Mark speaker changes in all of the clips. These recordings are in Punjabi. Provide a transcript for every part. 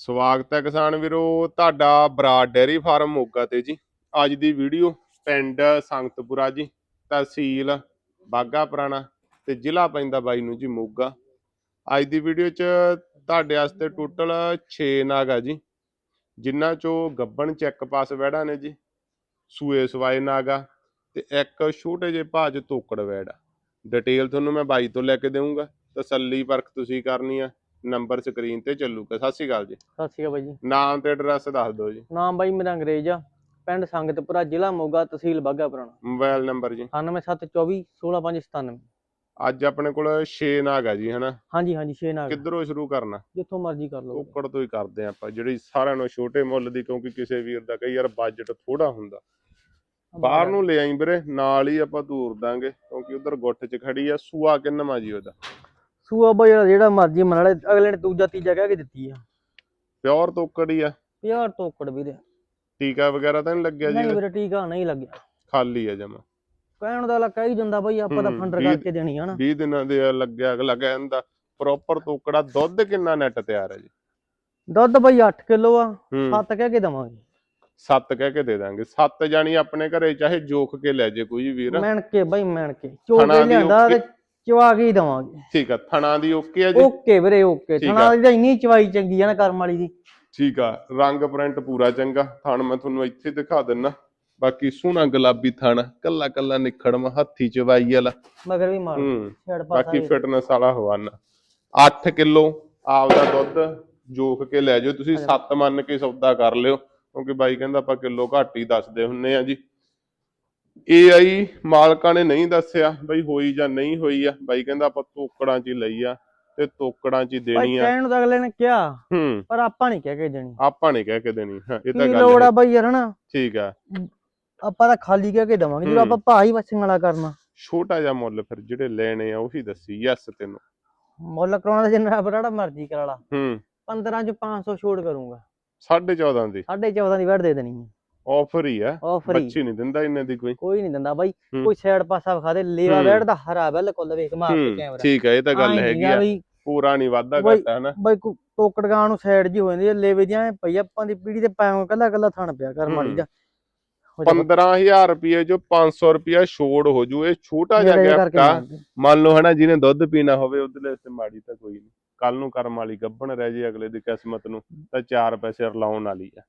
Speaker 1: ਸਵਾਗਤ ਹੈ ਕਿਸਾਨ ਵੀਰੋ, ਤੁਹਾਡਾ ਬਰਾਡ ਡੇਅਰੀ ਫਾਰਮ ਮੋਗਾ ਤੇ ਜੀ। ਅੱਜ ਦੀ ਵੀਡੀਓ ਪਿੰਡ ਸੰਗਤਪੁਰਾ ਜੀ, ਤਹਿਸੀਲ ਬਾਗਾ ਪੁਰਾਣਾ ਤੇ ਜ਼ਿਲ੍ਹਾ ਪੈਂਦਾ ਬਾਈ ਨੂੰ ਜੀ ਮੋਗਾ। ਅੱਜ ਦੀ ਵੀਡੀਓ 'ਚ ਤੁਹਾਡੇ ਵਾਸਤੇ ਟੋਟਲ 6 ਨਾਗ ਆ ਜੀ, ਜਿਨ੍ਹਾਂ 'ਚੋਂ ਗੱਬਣ ਚੈੱਕ ਪਾਸ ਵੈੜਾ ਨੇ ਜੀ, ਸੂਏ ਸਵਾਏ ਨਾਗਾ ਤੇ ਇੱਕ ਛੋਟੇ ਜਿਹੇ ਭਾਜ ਤੋਕੜ ਵੈੜ। ਆ ਡਿਟੇਲ ਤੁਹਾਨੂੰ ਮੈਂ ਬਾਈ ਤੋਂ ਲੈ ਕੇ ਦੇਵਾਂਗਾ ਤਸੱਲੀ ਪਰਖ ਤੁਸੀਂ ਕਰਨੀ ਆ। ਨੰਬਰ ਸਕਰੀਨ ਤੇ ਚੱਲੂਗਾ। ਸਤਿ ਸ਼੍ਰੀ ਅਕਾਲ ਜੀ।
Speaker 2: ਸਤਿ ਸ਼੍ਰੀ ਅਕਾਲ ਬਾਈ ਜੀ।
Speaker 1: ਨਾਮ ਤੇ ਐਡਰੈਸ ਦੱਸ ਦਿਓ ਜੀ।
Speaker 2: ਨਾਮ ਬਾਈ ਮੇਰਾ ਅੰਗਰੇਜ਼ ਆ। ਪਿੰਡ ਸੰਗਤਪੁਰਾ ਜ਼ਿਲ੍ਹਾ ਮੋਗਾ ਤਹਿਸੀਲ ਬਾਗਾ ਪੁਰਾਣਾ।
Speaker 1: ਮੋਬਾਈਲ ਨੰਬਰ ਜੀ।
Speaker 2: 9724 16597
Speaker 1: ਅੱਜ ਆਪਣੇ ਕੋਲ 6 ਨਾਗ ਆ ਜੀ ਹਨਾ?
Speaker 2: ਹਾਂਜੀ ਹਾਂਜੀ ਛੇ ਨਾਗ
Speaker 1: ਕਿੱਧਰੋਂ ਸ਼ੁਰੂ ਕਰਨਾ?
Speaker 2: ਜਿੱਥੋਂ ਮਰਜ਼ੀ ਕਰ ਲਓ।
Speaker 1: ਟੋਕੜ ਤੋਂ ਹੀ ਕਰਦੇ ਆ ਆਪਾਂ। ਜਿਹੜੀ ਸਾਰਿਆਂ ਨੂੰ ਛੋਟੇ ਮੁੱਲ ਦੀ ਕਿਉਂਕਿ ਕਿਸੇ ਵੀਰ ਦਾ ਕਈ ਵਾਰ ਬਜਟ ਥੋੜਾ ਹੁੰਦਾ। ਬਾਹਰ ਨੂੰ ਲੈ ਆਈ ਵੀਰੇ ਨਾਲ ਹੀ ਆਪਾਂ ਧੂਰ ਦਾਂਗੇ ਕਿਉਂਕਿ ਉਧਰ ਗੁੱਠ 'ਚ ਖੜੀ ਆ ਸੂਆ ਕਿੰਨਵਾਂ ਜੀ ਉਹਦਾ।
Speaker 2: ਸੂਆ ਬਾਈ ਜਿਹੜਾ- ਜਿਹੜਾ ਮਰਜ਼ੀ ਮੰਨ ਲੈ ਅਗਲੇ ਨੇ ਦੂਜਾ ਤੀਜਾ ਕਹਿ ਕੇ ਦਿੱਤੀ ਆ।
Speaker 1: ਪਿਓਰ ਤੋਕੜ ਹੀ ਆ।
Speaker 2: ਯਾਰ ਤੋਕੜ ਵੀਰੇ।
Speaker 1: ਟੀਕਾ ਵਗੈਰਾ ਤਾਂ ਨਹੀਂ ਲੱਗਿਆ
Speaker 2: ਨਹੀਂ
Speaker 1: ਜੀ
Speaker 2: ਵੀਰੇ ਟੀਕਾ ਨਹੀਂ ਲੱਗਿਆ।
Speaker 1: ਖਾਲੀ ਆ ਜਮਾ।
Speaker 2: ਕਹਿਣ ਦਾ ਲੱਗਾ ਹੀ ਜਾਂਦਾ ਬਾਈ ਆਪਾਂ ਤਾਂ ਫੰਡਰ ਕਰਕੇ ਦੇਣੀ ਆ ਨਾ।
Speaker 1: 20 ਦਿਨਾਂ ਦੇ ਆ ਲੱਗਿਆ ਅਗਲਾ ਕਹਿੰਦਾ ਪ੍ਰੋਪਰ ਤੋਕੜਾ ਦੁੱਧ ਕਿੰਨਾ ਨੈਟ ਤਿਆਰ ਹੈ ਜੀ?
Speaker 2: ਦੁੱਧ ਬਾਈ 8 ਕਿਲੋ ਆ 7 ਕਹਿ ਕੇ ਦਵਾਂਗੇ।
Speaker 1: ਸੱਤ ਕਹਿ ਕੇ ਦੇ ਦਾਂਗੇ। ਸੱਤ ਜਾਣੀ ਆਪਣੇ ਘਰੇ ਚਾਹੇ ਜੋਖ ਕੇ ਲੈ ਜੇ ਕੋਈ ਵੀਰ।
Speaker 2: ਮੈਣ ਕੇ ਬਾਈ ਮੈਣ ਕੇ ਲਿਆਂਦਾ ਤੇ। ਚਵਾ ਕੇ ਹੀ ਦਵਾਂਗੇ।
Speaker 1: ਠੀਕ ਆ ਥਣਾ ਦੀ ਓਕੇ ਆ ਜੀ?
Speaker 2: ਓਕੇ ਵੀਰੇ ਓਕੇ।
Speaker 1: ਠੀਕ ਆ।
Speaker 2: ਥਣਾ ਦੀ ਤਾਂ ਇੰਨੀ ਚਵਾਈ ਚੰਗੀ ਆ ਨਾ ਕਰਮ ਵਾਲੀ ਦੀ।
Speaker 1: ਠੀਕ ਆ ਰੰਗ ਪ੍ਰਿੰਟ ਪੂਰਾ ਚੰਗਾ। ਥਣ ਮੈਂ ਤੁਹਾਨੂੰ ਇੱਥੇ ਦਿਖਾ ਦਿੰਨਾ। ਬਾਕੀ ਸੋਹਣਾ ਗੁਲਾਬੀ ਥਣ ਕੱਲਾ ਕੱਲਾ ਨਿਖੜਵਾ ਹੱਥੀ ਚਵਾਈ ਵਾਲਾ।
Speaker 2: ਮਗਰ ਵੀ ਮਾਰ
Speaker 1: ਹੂੰ
Speaker 2: ਛੜ ਪਾਸਾ
Speaker 1: ਬਾਕੀ। ਫਿਟਨੈਸ ਵਾਲਾ ਹਵਾਨਾ। 8 ਕਿਲੋ ਆਪਦਾ ਦੁੱਧ ਜੋਖ ਕੇ ਲੈ ਜਾਓ। ਤੁਸੀਂ 7 ਮੰਨ ਕੇ ਸੌਦਾ ਕਰ ਲਿਓ। ਕਿਉਂਕਿ ਬਾਈ ਕਹਿੰਦਾ ਆਪਾਂ ਕਿਲੋ ਘੱਟ ਹੀ ਦੱਸਦੇ ਹੁੰਨੇ ਆ ਜੀ। ਇਹ ਆਈ ਮਾਲਕਾਂ ਨੇ ਨਹੀਂ ਦੱਸਿਆ ਬਈ ਹੋਈ ਜਾਂ ਨਹੀਂ ਹੋਈ ਆ। ਬਾਈ ਕਹਿੰਦਾ ਆਪਾਂ ਤੋਕੜਾਂ 'ਚ ਹੀ ਲਈ ਆ ਤੇ ਤੋਕੜਾਂ 'ਚ ਹੀ
Speaker 2: ਭਾਈ
Speaker 1: ਦੇਣੀ ਆ।
Speaker 2: ਕਹਿਣ ਨੂੰ ਤਾਂ ਅਗਲੇ ਨੇ ਕਿਹਾ
Speaker 1: ਹੂੰ।
Speaker 2: ਪਰ ਆਪਾਂ ਨਹੀਂ ਕਹਿ ਕੇ ਦੇਣੀ।
Speaker 1: ਆਪਾਂ ਨਹੀਂ ਕਹਿ ਕੇ ਦੇਣੀ। ਹਾਂ ਇਹ ਤਾਂ
Speaker 2: ਕੀ
Speaker 1: ਗੱਲ
Speaker 2: ਲੋੜ
Speaker 1: ਹੈ।
Speaker 2: ਆ ਬਾਈ ਯਾਰ
Speaker 1: ਠੀਕ ਆ।
Speaker 2: ਆਪਾਂ ਤਾਂ ਖਾਲੀ ਕਹਿ ਕੇ ਦਵਾਂਗੇ ਜਦੋਂ
Speaker 1: ਹੂੰ।
Speaker 2: ਆਪਾਂ ਭਾਈ ਵਸਣ ਵਾਲਾ ਕਰਨਾ।
Speaker 1: ਛੋਟਾ ਜਿਹਾ ਮੁੱਲ ਫਿਰ ਜਿਹੜੇ ਲੈਣੇ ਆ ਉਹੀ ਦੱਸੀ ਯੈਸ ਤੈਨੂੰ।
Speaker 2: ਮੁੱਲ ਕਰਾਉਣਾ ਤਾਂ ਜਿੰਨਾ ਬਰਾੜਾ ਮਰਜ਼ੀ ਕਰਾ ਲਾ।
Speaker 1: ਹੂੰ।
Speaker 2: 15 ਚ 500 ਛੋੜ ਕਰੂੰਗਾ।
Speaker 1: 14.5 ਦੀ।
Speaker 2: 14.5 ਦੀ ਵੜ ਦੇ ਦੇਣੀ। ਹੈ
Speaker 1: ਆਫਰ ਹੀ ਆ। ਬੱਚੀ ਨਹੀਂ ਦਿੰਦਾ ਇੰਨੇ ਦੀ ਕੋਈ।
Speaker 2: ਕੋਈ ਨਹੀਂ ਦਿੰਦਾ ਬਾਈ। ਕੋਈ ਸਾਈਡ ਪਾਸਾ ਵਿਖਾ ਦੇ ਲੇਵਾ। ਵੜ ਦਾ ਹਰਾ ਬਿਲਕੁਲ ਵੇਖ ਮਾਰ ਕੇ ਕੈਮਰਾ
Speaker 1: ਠੀਕ ਆ ਇਹ ਤਾਂ ਗੱਲ ਹੈਗੀ ਆ। ਪੂਰਾ ਨਹੀਂ ਵਾਧਾ ਘਟਾ ਹਨਾ।
Speaker 2: ਬਾਈ ਕੋ ਟੋਕੜਗਾਂ ਨੂੰ ਸਾਈਡ ਜੀ ਹੋ ਜਾਂਦੀ ਹੈ ਲੇਵੇ ਦੀਆਂ ਪਈ ਆਪਾਂ ਦੀ ਪੀੜੀ ਤੇ ਪਾਉਂ ਕੱਲਾ ਕੱਲਾ ਥਣ ਪਿਆ ਕਰ ਮਾੜੀ। ਦਾ ਹੋ ਜਾ
Speaker 1: 15000 ਰੁਪਏ ਜੋ 500 ਰੁਪਏ ਛੋੜ ਹੋ ਜੂ ਇਹ ਛੋਟਾ ਜਿਹਾ ਗਿਫਟ ਆ। ਮੰਨ ਲਓ ਹਨਾ ਜਿਹਨੇ ਦੁੱਧ ਪੀਣਾ ਹੋਵੇ ਉਹਦੇ ਲਈ ਤੇ ਮਾੜੀ ਤਾਂ ਕੋਈ ਨਹੀਂ ਕੱਲ ਨੂੰ ਕਰਮ ਵਾਲੀ ਗੱਭਣ ਰਹਿ ਜੇ ਅਗਲੇ ਦੀ ਕਿਸਮਤ ਨੂੰ ਤਾਂ ਚਾਰ ਪੈਸੇ ਰਲਾਉਣ ਵਾਲੀ ਆ।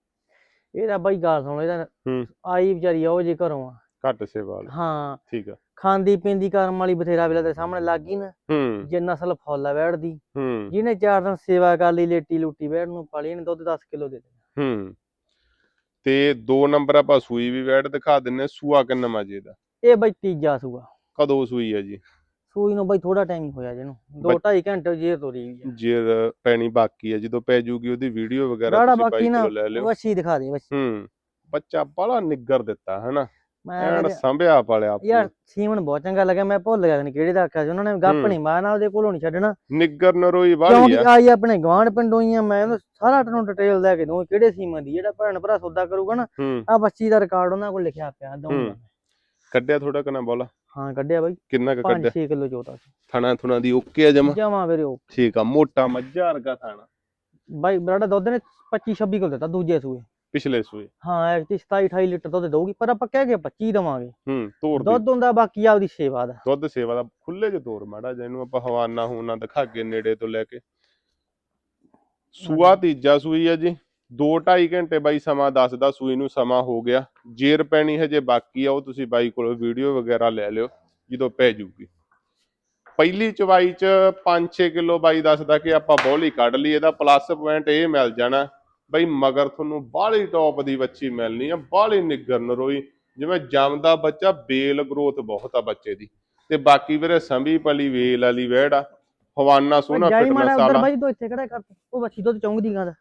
Speaker 2: ਇਹਦਾ ਬਾਈ ਗੱਲ ਸੁਣ ਇਹਦਾ
Speaker 1: ਹੂੰ।
Speaker 2: ਆਈ ਵਿਚਾਰੀ ਉਹ ਜੇ ਘਰੋਂ ਆ।
Speaker 1: ਘੱਟ ਸੇਵਾ ਵਾਲੀ।
Speaker 2: ਹਾਂ।
Speaker 1: ਠੀਕ ਆ।
Speaker 2: ਖਾਂਦੀ ਪੀਂਦੀ ਕਰਮ ਵਾਲੀ ਬਥੇਰਾ ਵੇਲੇ ਦੇ ਸਾਹਮਣੇ ਲੱਗ ਗਈ ਨਾ
Speaker 1: ਹੂੰ।
Speaker 2: ਜੇ ਨਸਲ ਫੁੱਲ ਆ
Speaker 1: ਹੂੰ।
Speaker 2: ਜਿਹਨੇ ਚਾਰ ਦਿਨ ਸੇਵਾ ਕਰ ਲਈ ਲੇਟੀ ਲੂਟੀ ਵੈੜ ਨੂੰ ਪਾਲੀ ਇਹਨੇ ਦੁੱਧ 10 ਕਿਲੋ ਦੇ ਦੇਣਾ
Speaker 1: ਹੂੰ। ਤੇ ਦੋ ਨੰਬਰ ਆਪਾਂ ਸੂਈ ਵੀ ਵੈਟ ਦਿਖਾ ਦਿੰਨੇ ਸੂਆ ਕਿੰਨਾ ਮਾਜੇ ਦਾ
Speaker 2: ਇਹ ਬਾਈ ਤੀਜਾ ਸੂਆ।
Speaker 1: ਕਦੋਂ ਸੂਈ ਹੈ ਜੀ?
Speaker 2: ਸੂਈ ਨੂੰ ਬਾਈ ਥੋੜਾ ਟਾਈਮ ਹੀ ਹੋਇਆ ਜਿਹਨੂੰ ਦੋ
Speaker 1: ਬੱਚ-
Speaker 2: ਢਾਈ ਘੰਟੇ ਜੇਰ ਤੋਰੀ
Speaker 1: ਜੇ ਪੈਣੀ ਬਾਕੀ ਹੈ ਜਦੋਂ ਪੈ ਜੂਗੀ ਉਹਦੀ ਵੀਡੀਓ ਵਗੈਰਾ ਤੁਸੀਂ
Speaker 2: ਬਾਕੀ
Speaker 1: ਬਾਈ
Speaker 2: ਨਾ
Speaker 1: ਕੋਲ ਲੈ ਲਿਓ।
Speaker 2: ਵੱਛੀ ਦਿਖਾ ਦੇ ਵੱਛੀ
Speaker 1: ਹੂੰ ਬੱਚਾ ਬੜਾ ਨਿੱਗਰ ਦਿੱਤਾ ਹਨਾ?
Speaker 2: ਮੈਂ
Speaker 1: ਐਨ
Speaker 2: ਕਹਿੰਦਾ-
Speaker 1: ਸੰਭਿਆ ਪਾਲਿਆ
Speaker 2: ਯਾਰ
Speaker 1: ਆਪੂ
Speaker 2: ਸੀਮਨ ਬਹੁਤ ਚੰਗਾ ਲੱਗਿਆ ਮੈਂ ਭੁੱਲ ਗਿਆ ਨਹੀਂ ਕਿਹੜੇ ਦਾ ਆਖਿਆ ਸੀ ਉਹਨਾਂ ਨੇ ਗੱਪ
Speaker 1: ਹੂੰ।
Speaker 2: ਨਹੀਂ ਮਾਰਨਾ ਉਹਦੇ ਕੋਲੋਂ ਨਹੀਂ ਛੱਡਣਾ।
Speaker 1: ਨਿੱਗਰ ਨਰੋਈ ਵਾਲੀ
Speaker 2: ਕਿਉਂਕਿ
Speaker 1: ਆ।
Speaker 2: ਆਈ ਆਪਣੇ ਗਵਾਂਢ ਪਿੰਡੋਂ ਹੀ ਆ ਮੈਂ ਉਹਨੂੰ ਸਾਰਾ ਤੁਹਾਨੂੰ ਡਿਟੇਲ ਲੈ ਕੇ ਦਊਂ ਕਿਹੜੇ ਸੀਮਨ ਦੀ ਜਿਹੜਾ ਭੈਣ ਭਰਾ ਸੌਦਾ ਕਰੂਗਾ ਨਾ
Speaker 1: ਹੂੰ।
Speaker 2: ਆ ਬੱਚੀ ਦਾ ਰਿਕਾਰਡ ਉਹਨਾਂ ਕੋਲ ਲਿਖਿਆ ਪਿਆ ਦਊਂਗਾ
Speaker 1: ਹੂੰ। ਕੱਢਿਆ ਥੋੜਾ ਕਨਾ ਬੋਲਾ।
Speaker 2: ਹਾਂ ਕੱਢਿਆ ਬਾਈ।
Speaker 1: ਕਿੰਨਾ ਕੁ
Speaker 2: 5
Speaker 1: ਕੱਢਿਆ?
Speaker 2: 6 ਕਿਲੋ ਚੋਤਾ
Speaker 1: ਥਣਾ ਥੁਣਾ ਦੀ ਓਕੇ ਆ ਜਮਾ?
Speaker 2: ਜਮਾ ਵੀਰੇ ਉਹ
Speaker 1: ਠੀਕ ਆ ਮੋਟਾ ਮੱਝਾ ਵਰਗਾ ਥਾਣਾ।
Speaker 2: ਬਾਈ ਬਰਾੜਾ ਦੁੱਧ ਨੇ 25 26 ਕਿਲੋ ਦਿੱਤਾ ਦੂਜੇ ਸੂਏ।
Speaker 1: ਪਿਛਲੇ ਸੂਏ।
Speaker 2: ਹਾਂ ਐਕਚੁਅਲੀ 27 28 ਲੀਟਰ ਦੁੱਧ ਦਊਗੀ ਪਰ ਆਪਾਂ ਕਹਿ ਕੇ 25 ਦਵਾਂਗੇ।
Speaker 1: ਹੂੰ ਦੀ।
Speaker 2: ਦੁੱਧ ਹੁੰਦਾ ਬਾਕੀ ਆਪਦੀ ਸੇਵਾ ਦਾ।
Speaker 1: ਦੁੱਧ ਸੇਵਾ ਦਾ ਖੁੱਲੇ ਚ ਤੋਰ ਮਾੜਾ ਜਿਹਾ। ਇਹਨੂੰ ਆਪਾਂ ਹਵਾਨਾ ਹੋਣਾ ਦਿਖਾ ਕੇ ਨੇੜੇ ਤੋਂ ਲੈ ਕੇ। ਸੂਆ ਤੀਜਾ ਸੂਈ ਆ ਜੀ। 2.5 ਘੰਟੇ ਬਾਈ ਸਮਾਂ ਦੱਸਦਾ ਸੂਈ ਨੂੰ ਸਮਾਂ ਹੋ ਗਿਆ। ਜੇਰ ਪੈਣੀ ਹਜੇ ਬਾਕੀ ਆ ਉਹ ਤੁਸੀਂ ਬਾਈ ਕੋਲੋਂ ਵੀਡੀਓ ਵਗੈਰਾ ਲੈ ਲਿਓ ਜਦੋਂ ਪੈ ਜੂਗੀ। ਪਹਿਲੀ ਚਵਾਈ ਚ 5-6 ਕਿਲੋ ਬਾਈ ਦੱਸਦਾ ਕਿ ਆਪਾਂ ਬੋਲੀ ਕੱਢ ਲਈ ਇਹਦਾ ਪਲੱਸ ਪੁਆਇੰਟ ਇਹ ਮਿਲ ਜਾਣਾ। ਬਈ ਮਗਰ ਤੁਹਾਨੂੰ ਬਾਹਲੀ ਟੌਪ ਦੀ ਬੱਚੀ ਮਿਲਣੀ ਆ ਬਾਹਲੀ ਨਿੱਗਰ ਨਰੋਈ। ਜਿਵੇਂ ਜੰਮਦਾ ਬੱਚਾ ਬੇਲ ਗਰੋਥ ਬਹੁਤ ਆ ਬੱਚੇ ਦੀ। ਤੇ ਬਾਕੀ ਵੀਰੇ ਸੰਭੀ ਪਲੀ ਵੇਲ ਵਾਲੀ ਵਹਿੜ ਆ ਹਵਾਨਾ ਸੋਹਣਾ
Speaker 2: ਜਾਈ ਮਾੜਾ
Speaker 1: ਫਿਟਨੈਸ ਵਾਲਾ।
Speaker 2: ਬਾਈ ਤੂੰ ਇੱਥੇ ਕਿਹੜਾ ਕਰ ਉਹ ਬੱਚੀ ਦੁੱਧ ਚੌਂਕਦੀ ਗਾਂ ਦਾ।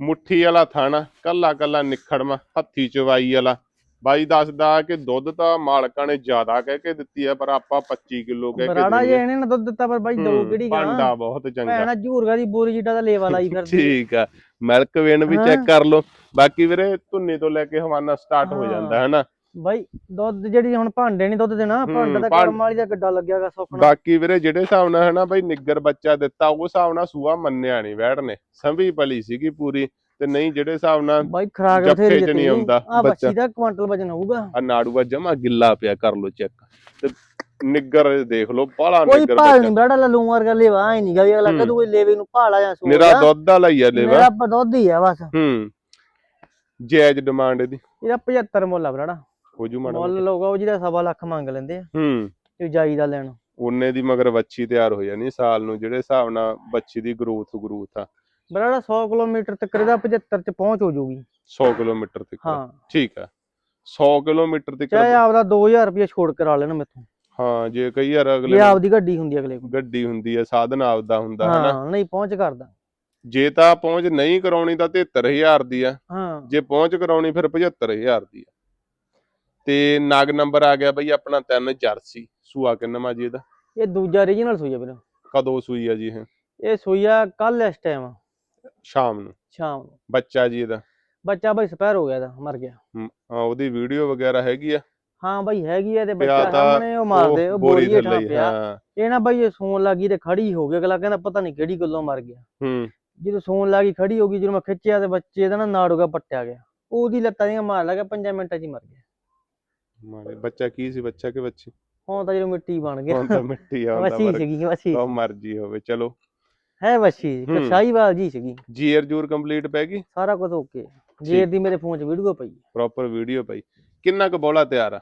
Speaker 1: ਮੁੱਠੀ ਵਾਲਾ ਥਾਣਾ ਕੱਲਾ ਕੱਲਾ ਨਿਖੜਮਾ ਹੱਥੀ ਚਵਾਈ ਵਾਲਾ। ਬਾਈ ਦੱਸਦਾ ਕਿ ਦੁੱਧ ਤਾਂ ਮਾਲਕਾਂ ਨੇ ਜ਼ਿਆਦਾ ਕਹਿ ਕੇ ਦਿੱਤੀ ਹੈ ਪਰ ਆਪਾਂ 25 ਕਿਲੋ ਕਹਿ ਕੇ
Speaker 2: ਬਰਾੜਾ ਜੇ ਇਹਨੇ ਨਾ ਦੁੱਧ ਦਿੱਤਾ ਪਰ ਬਾਈ ਦਊ ਕਿਹੜੀ ਗਾਂ
Speaker 1: ਭਾਂਡਾ ਬਹੁਤ ਚੰਗਾ।
Speaker 2: ਭੈਣਾ ਝੂਰਗਾ ਦੀ ਬੋਰੀ ਜਿੱਡਾ ਦਾ ਲੇਵਾ ਲਾਈ ਫਿਰਦੀ
Speaker 1: ਠੀਕ ਆ ਮਿਲਕ ਵੇਨ ਵੀ। ਚੈੱਕ ਕਰ ਲਓ। ਬਾਕੀ ਵੀਰੇ ਧੁੰਨੀ ਤੋਂ ਲੈ ਕੇ ਹਵਾਨਾ ਸਟਾਰਟ ਹਾਂ। ਜਾਂਦਾ ਹੈ ਨਾ
Speaker 2: ਬਾਈ ਦੁੱਧ ਜਿਹੜੀ ਹੁਣ ਭਾਂਡੇ ਨਹੀਂ ਦੁੱਧ ਦੇਣਾ ਭਾਂਡਾ ਤਾਂ ਕਰਮ ਵਾਲੀ ਦਾ ਗੱਡਾ ਲੱਗਿਆਗਾ ਸੁੱਕਣਾ
Speaker 1: ਬਾਕੀ ਵੀਰੇ ਜਿਹੜੇ ਹਿਸਾਬ ਨਾਲ ਹਨਾ ਬਈ ਨਿੱਗਰ ਬੱਚਾ ਦਿੱਤਾ ਉਹ ਹਿਸਾਬ ਨਾਲ ਸੂਆ ਮੰਨਿਆ ਨਹੀਂ ਵੈੜ ਨੇ। ਸੰਭੀ ਪਲੀ ਸੀਗੀ ਪੂਰੀ ਤੇ ਨਹੀਂ ਜਿਹੜੇ ਹਿਸਾਬ ਨਾਲ
Speaker 2: ਬਾਈ ਖਰਾਕ ਬਥੇਰੀ
Speaker 1: ਚ ਨਹੀਂ ਆਉਂਦਾ ਬੱਚਾ।
Speaker 2: ਦਾ ਕੁਆਂਟਲ ਵਜਨ ਹੋਊਗਾ।
Speaker 1: ਆ ਨਾੜੂਆ ਜਮਾ ਗਿੱਲਾ ਪਿਆ ਕਰ ਲੋ ਚੈੱਕ। ਤੇ ਨਿੱਗਰ ਦੇਖ ਲੋ ਬਾਲਾ
Speaker 2: ਕੋਈ
Speaker 1: ਨਿੱਗਰ
Speaker 2: ਭਾਲ
Speaker 1: ਬੱਚਾ।
Speaker 2: ਨਹੀਂ ਬੜਾ ਲਲੂ ਵਰਗਾ ਲੇਵਾ ਹੀ ਨਹੀਂਗਾ ਵੀ ਅਗਲਾ। ਕਦੂ ਕੋਈ ਲੇਵੇ ਨੂੰ ਭਾਲਾ ਜਾਂ ਸੂਆ।
Speaker 1: ਮੇਰਾ ਦੁੱਧ ਵਾਲਾ ਹੀ ਆ
Speaker 2: ਮੇਰਾ
Speaker 1: ਲੇਵਾ।
Speaker 2: ਆਪਾਂ ਦੁੱਧ ਹੀ ਆ ਬਸ।
Speaker 1: ਹੂੰ। ਜਾਇਜ਼ ਡਿਮਾਂਡ ਇਹਦੀ।
Speaker 2: ਇਹਦਾ 75 ਮੁੱਲ ਆ ਬਰਾੜਾ।
Speaker 1: ਹੋ ਜੂ ਮਾੜਾ
Speaker 2: ਮੁੱਲ ਲੋਗਾ ਉਹ ਜਿਹੜਾ ਸਵਾ ਲੱਖ ਮੰਗ ਲੈਂਦੇ ਆ।
Speaker 1: ਹੂੰ।
Speaker 2: ਤੇ ਜਾਈ ਦਾ ਲੈਣ।
Speaker 1: ਉਹਨੇ ਦੀ ਮਗਰ ਬੱਚੀ ਤਿਆਰ ਹੋ ਜਾਣੀ ਸਾਲ ਨੂੰ ਜਿਹੜੇ ਹਿਸਾਬ ਨਾਲ ਬੱਚੀ ਦੀ ਗਰੋਥ ਗਰੋਥ ਆ।
Speaker 2: ਬਰਾੜਾ 100 ਕਿਲੋਮੀਟਰ ਤੱਕ ਇਹਦਾ 75 ਚ ਪਹੁੰਚ ਹੋ ਜਾਊਗੀ
Speaker 1: 100 ਕਿਲੋਮੀਟਰ ਤੱਕ।
Speaker 2: ਹਾਂ।
Speaker 1: ਠੀਕ ਆ। 100 ਕਿਲੋਮੀਟਰ ਤੱਕ
Speaker 2: ਚਾਹੇ ਆਪਦਾ 2000 ਰੁਪਏ ਛੋੜ ਕਰਾ ਲੈਣ ਮੇਥੋਂ।
Speaker 1: ਹਾਂ ਜੇ ਕਈ ਯਾਰ ਅਗਲੇ
Speaker 2: ਇਹ
Speaker 1: ਨੂੰ
Speaker 2: ਆਪਦੀ ਗੱਡੀ ਹੁੰਦੀ ਅਗਲੇ ਕੋਲ।
Speaker 1: ਗੱਡੀ ਹੁੰਦੀ ਹੈ ਸਾਧਨ ਆਪਦਾ ਹੁੰਦਾ ਹਨਾ?
Speaker 2: ਹਾਂ ਨਹੀਂ ਪਹੁੰਚ ਕਰਦਾ।
Speaker 1: ਜੇ ਤਾਂ ਪਹੁੰਚ ਨਹੀਂ ਕਰਾਉਣੀ ਤਾਂ 73000 ਦੀ ਆ।
Speaker 2: ਹਾਂ।
Speaker 1: ਜੇ ਪਹੁੰਚ ਕਰਾਉਣੀ ਫਿਰ 75000 ਦੀ ਆ। ਤੇ ਨਗ ਨੰਬਰ ਆ ਗਿਆ ਬਈ ਆਪਣਾ 3 ਜਰਸੀ ਸੂਆ ਕਿੰਨਾ ਜੀ ਇਹਦਾ?
Speaker 2: ਇਹ ਦੂਜਾ ਰੀਜਨਲ ਸੂਈ ਆ ਵੀਰ।
Speaker 1: ਕਦੋਂ ਸੂਈ ਆ ਜੀ ਇਹ?
Speaker 2: ਇਹ ਸੂਈ ਆ ਕੱਲ ਇਸ ਟਾਈਮ
Speaker 1: ਸ਼ਾਮ ਨੂੰ।
Speaker 2: ਸ਼ਾਮ ਨੂੰ।
Speaker 1: ਬੱਚਾ ਜੀ ਇਹਦਾ?
Speaker 2: ਬੱਚਾ ਬਾਈ ਸਪੈਰ ਹੋ ਗਿਆ ਇਹਦਾ ਮਰ ਗਿਆ।
Speaker 1: ਹਾਂ ਉਹਦੀ ਵੀਡੀਓ ਵਗੈਰਾ ਹੈਗੀ ਆ?
Speaker 2: ਹਾਂ ਬਾਈ ਹੈਗੀ ਆ ਤੇ ਬੱਚਾ ਸਾਹਮਣੇ ਉਹ ਮਾਰਦੇ ਉਹ
Speaker 1: ਬੋਰੀ ਥੱਲੇ
Speaker 2: ਪਿਆ ਇਹ ਨਾ ਬਾਈ ਇਹ ਸੌਣ ਲੱਗੀ ਤੇ ਖੜੀ ਹੋ ਗਈ ਅਗਲਾ ਕਹਿੰਦਾ ਪਤਾ ਨਹੀਂ ਕਿਹੜੀ ਗੱਲੋਂ ਮਰ ਗਿਆ।
Speaker 1: ਹੂੰ।
Speaker 2: ਜਦੋਂ ਸੌਣ ਲੱਗੀ ਖੜੀ ਹੋ ਗਈ ਜਦੋਂ ਮੈਂ ਖਿੱਚਿਆ ਤੇ ਬੱਚੇ ਦਾ ਨਾ ਨਾੜੂਗਾ ਪੱਟਿਆ ਗਿਆ। ਉਹਦੀ ਲੱਤਾਂ ਦੀਆਂ ਮਾਰ ਲੱਗਾ 5 ਮਿੰਟਾਂ 'ਚ ਹੀ ਮਰ ਗਿਆ।
Speaker 1: ਮਾਰੇ ਬੱਚਾ ਕੀ ਸੀ ਬੱਚਾ ਕਿ ਬੱਚੀ?
Speaker 2: ਹੁਣ ਤਾਂ ਜਦੋਂ ਮਿੱਟੀ ਬਣ ਗਿਆ।
Speaker 1: ਹੁਣ ਤਾਂ ਮਿੱਟੀ ਆ ਹੁੰਦਾ
Speaker 2: ਵਸੀ ਸੀਗੀ ਵਸੀ
Speaker 1: ਉਹ ਮਰਜ਼ੀ ਹੋਵੇ ਚਲੋ।
Speaker 2: ਹੈ ਵਸੀ। ਕਸਾਈਵਾਲ ਜੀ ਸੀਗੀ।
Speaker 1: ਜੀਅਰ ਜੂਰ ਕੰਪਲੀਟ ਪੈ ਗਈ?
Speaker 2: ਸਾਰਾ ਕੁਝ ਓਕੇ ਜੇਰ ਦੀ ਮੇਰੇ ਫੋਨ 'ਚ ਵੀਡੀਓ ਪਈ
Speaker 1: ਪ੍ਰੋਪਰ ਵੀਡੀਓ ਪਈ। ਕਿੰਨਾ ਕੁ ਬੋਲਾ ਤਿਆਰ ਆ?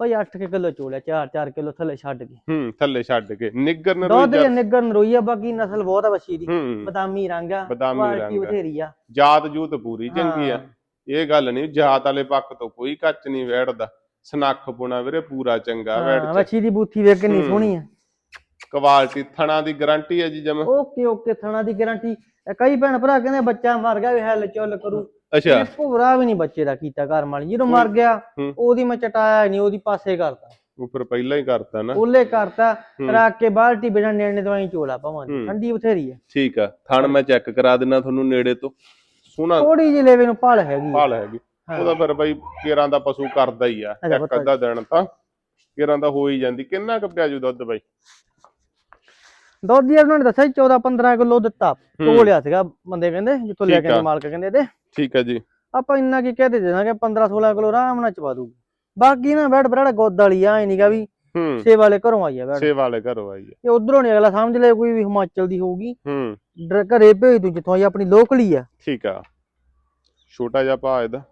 Speaker 2: ਭਾਈ 8 ਕਿਲੋ ਚੋਲਿਆ 4-4 ਕਿਲੋ ਥੱਲੇ ਛੱਡ ਕੇ।
Speaker 1: ਹੂੰ ਥੱਲੇ ਛੱਡ ਕੇ। ਨਿੱਗਰ ਨਰੋਈ
Speaker 2: ਦੇ ਨਿੱਗਰ ਨਰੋਈ ਆ ਬਾਕੀ ਨਸਲ ਬਹੁਤ ਆ ਵਸੀ ਦੀ। ਬਦਾਮੀ ਰੰਗ ਆ
Speaker 1: ਬਦਾਮੀ ਰੰਗ ਆ।
Speaker 2: ਬਥੇਰੀ ਆ।
Speaker 1: ਜਾਤ ਜੂਤ ਪੂਰੀ ਚੰਗੀ ਆ। ਇਹ ਗੱਲ ਨਹੀਂ ਜਾਤ ਵਾਲੇ ਪੱਖ ਤੋਂ ਕੋਈ ਕੱਚ ਨਹੀਂ ਵੈੜਦਾ ਸਨੱਖ ਪੁਣਾ ਵੀਰੇ ਪੂਰਾ ਚੰਗਾ
Speaker 2: ਹਾਂ
Speaker 1: ਵੈੜ ਚ
Speaker 2: ਦੀ ਬੂਥੀ ਵੇਖ ਕਿੰਨੀ
Speaker 1: ਹੂੰ।
Speaker 2: ਸੋਹਣੀ ਆ
Speaker 1: ਕੁਆਲਿਟੀ ਥਣਾ ਦੀ ਗਾਰੰਟੀ ਹੈ ਜੀ ਜਮਾ
Speaker 2: ਓਕੇ ਓਕੇ ਥਣਾ ਦੀ ਗਾਰੰਟੀ ਕਈ ਭੈਣ ਭਰਾ ਕਹਿੰਦੇ ਬੱਚਾ ਮਰ ਗਿਆ ਵੀ ਹੈਲ ਚੁੱਲ ਕਰੂ
Speaker 1: ਅੱਛਾ
Speaker 2: ਇਹ ਭੂਰਾ ਵੀ ਨਹੀਂ ਬੱਚੇ ਦਾ ਕੀਤਾ ਘਰ ਵਾਲੀ ਜਦੋਂ ਮਰ ਗਿਆ
Speaker 1: ਹੂੰ।
Speaker 2: ਉਹਦੀ ਮੈਂ ਚਟਾਇਆ ਨਹੀਂ ਉਹਦੀ ਪਾਸੇ ਕਰਤਾ
Speaker 1: ਉਹ ਫਿਰ ਪਹਿਲਾਂ ਹੀ ਕਰਤਾ ਨਾ
Speaker 2: ਉਹਲੇ ਕਰਤਾ
Speaker 1: ਹੂੰ।
Speaker 2: ਰੱਖ ਕੇ ਬਾਲਟੀ ਬਿਨਾਂ ਨੇੜੇ ਦਵਾਈ ਚੋਲਾ ਪਾਵਾਂ
Speaker 1: ਹੂੰ।
Speaker 2: ਠੰਡੀ ਬਥੇਰੀ ਆ
Speaker 1: ਠੀਕ ਆ ਥਣ ਮੈਂ ਚੈੱਕ ਕਰਾ ਦਿੰਨਾ ਤੁਹਾਨੂੰ ਨੇੜੇ ਤੋਂ ਸੋਹਣਾ
Speaker 2: ਥੋੜੀ ਜਿਹੀ ਲੈਵੇ ਨੂੰ ਭਾਲ ਹੈਗੀ ਆ।
Speaker 1: ਭਾਲ ਹੈਗੀ
Speaker 2: ਹਾਂ।
Speaker 1: ਉਹਦਾ ਫਿਰ ਬਈ ਕੇਰਾਂ ਦਾ ਪਸ਼ੂ ਕਰਦਾ ਹੀ ਆ ਇੱਕ ਅੱਧਾ ਦਿਨ ਤਾਂ ਕੇਰਾਂ ਦਾ ਹੋ ਹੀ ਜਾਂਦੀ। ਕਿੰਨਾ ਕੁ ਪਿਆਜੂ ਦੁੱਧ ਬਈ?
Speaker 2: ਦੁੱਧ ਦੀ ਉਹਨਾਂ ਨੇ ਦੱਸਿਆ 14 15 ਕਿਲੋ ਦਿੱਤਾ।
Speaker 1: ਹੂੰ।
Speaker 2: ਤੋਲਿਆ ਸੀਗਾ ਬੰਦੇ ਕਹਿੰਦੇ ਜਿੱਥੋਂ ਲੈ ਕੇ। ਮਾਲਕ ਕਹਿੰਦੇ ਇਹਦੇ।
Speaker 1: ਠੀਕ ਆ ਜੀ।
Speaker 2: ਆਪਾਂ ਇੰਨਾ ਕੀ ਕਹਿ ਦੇ ਦੇਣਾ ਕਿ 15 16 ਕਿਲੋ ਆਰਾਮ ਨਾਲ ਚਵਾ ਦੂਗੀ। ਬਾਕੀ ਨਾ ਬੈਡ ਬਰਾੜਾ ਗੋਦ ਵਾਲੀ ਆ ਨਹੀਂਗਾ ਵੀ
Speaker 1: ਹੂੰ।
Speaker 2: ਸੇ ਵਾਲੇ ਘਰੋਂ ਆਈ ਆ ਬੈਡ
Speaker 1: ਸੇ ਵਾਲੇ ਘਰੋਂ ਆਈ ਆ।
Speaker 2: ਇਹ ਉਧਰੋਂ ਨਹੀਂ ਅਗਲਾ ਸਮਝ ਲੈ ਕੋਈ ਵੀ ਹਿਮਾਚਲ ਦੀ ਹੋਊਗੀ।
Speaker 1: ਹੂੰ।
Speaker 2: ਘਰੇ ਭੇਜ ਦੂੰ ਜਿੱਥੋਂ ਆਈ ਆਪਣੀ ਲੋਕਲੀ ਆ।
Speaker 1: ਠੀਕ ਆ। ਛੋਟਾ ਜਿਹਾ ਭਾ ਇਹਦਾ।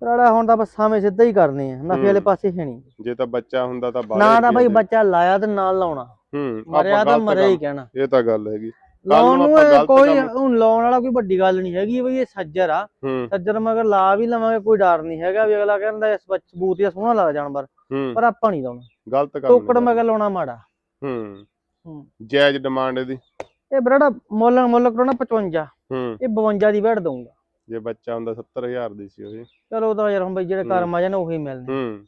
Speaker 2: ਬਰਾੜਾ ਹੁਣ ਤਾਂ ਬਸ ਸਾਵੇਂ ਸਿੱਧਾ ਹੀ ਕਰਨੇ ਆ ਨਫੇ ਵਾਲੇ। ਪਾਸੇ ਹੈ ਨਹੀਂ।
Speaker 1: ਜੇ ਤਾਂ ਬੱਚਾ ਹੁੰਦਾ ਤਾਂ ਬਾਹਰ
Speaker 2: ਨਾ ਤਾਂ ਬਈ ਬੱਚਾ ਲਾਇਆ ਤੇ ਨਾਲ ਲਾਉਣਾ।
Speaker 1: ਹੂੰ
Speaker 2: ਮਰਿਆ ਤਾਂ ਮਰਿਆ ਹੀ ਕਹਿਣਾ।
Speaker 1: ਇਹ ਤਾਂ ਗੱਲ ਹੈਗੀ।
Speaker 2: ਲਾਉਣ
Speaker 1: ਨੂੰ
Speaker 2: ਨੂੰ ਕੋਈ ਹੁਣ ਲਾਉਣ ਵਾਲਾ ਕੋਈ ਵੱਡੀ ਗੱਲ ਨਹੀਂ ਹੈਗੀ ਬਈ ਇਹ ਸੱਜਰ ਆ। ਸੱਜਰ ਮਗਰ ਲਾ ਵੀ ਲਵਾਂਗੇ ਕੋਈ ਡਰ ਨਹੀਂ ਹੈਗਾ ਵੀ ਅਗਲਾ ਕਹਿੰਦਾ ਇਸ ਸਬੂਤ ਜਾਂ ਸੋਹਣਾ ਲੱਗਦਾ ਜਾਨਵਰ ਪਰ ਆਪਾਂ ਨਹੀਂ ਲਾਉਣਾ।
Speaker 1: ਗਲਤ ਕੰਮ
Speaker 2: ਟੋਕੜ ਮਗਰ ਲਾਉਣਾ ਮਾੜਾ। ਹੂੰ।
Speaker 1: ਜਾਇਜ਼ ਡਿਮਾਂਡ ਇਹਦੀ।
Speaker 2: ਇਹ ਬਰਾੜਾ ਮੁੱਲ ਮੁੱਲ ਕਰਾਉਣਾ 55
Speaker 1: ਹੂੰ।
Speaker 2: ਇਹ 52 ਦੀ ਵੜ ਦਊਂਗਾ।
Speaker 1: ਜੇ ਬੱਚਾ ਹੁੰਦਾ 70000 ਦੀ ਸੀ ਉਹ
Speaker 2: ਚਲੋ ਉਹ ਤਾਂ ਯਾਰ ਹੁਣ ਬਈ ਜਿਹੜੇ। ਕਰਮ ਆ ਜਾਣ ਉਹੀ ਮਿਲਣੇ
Speaker 1: ਹੂੰ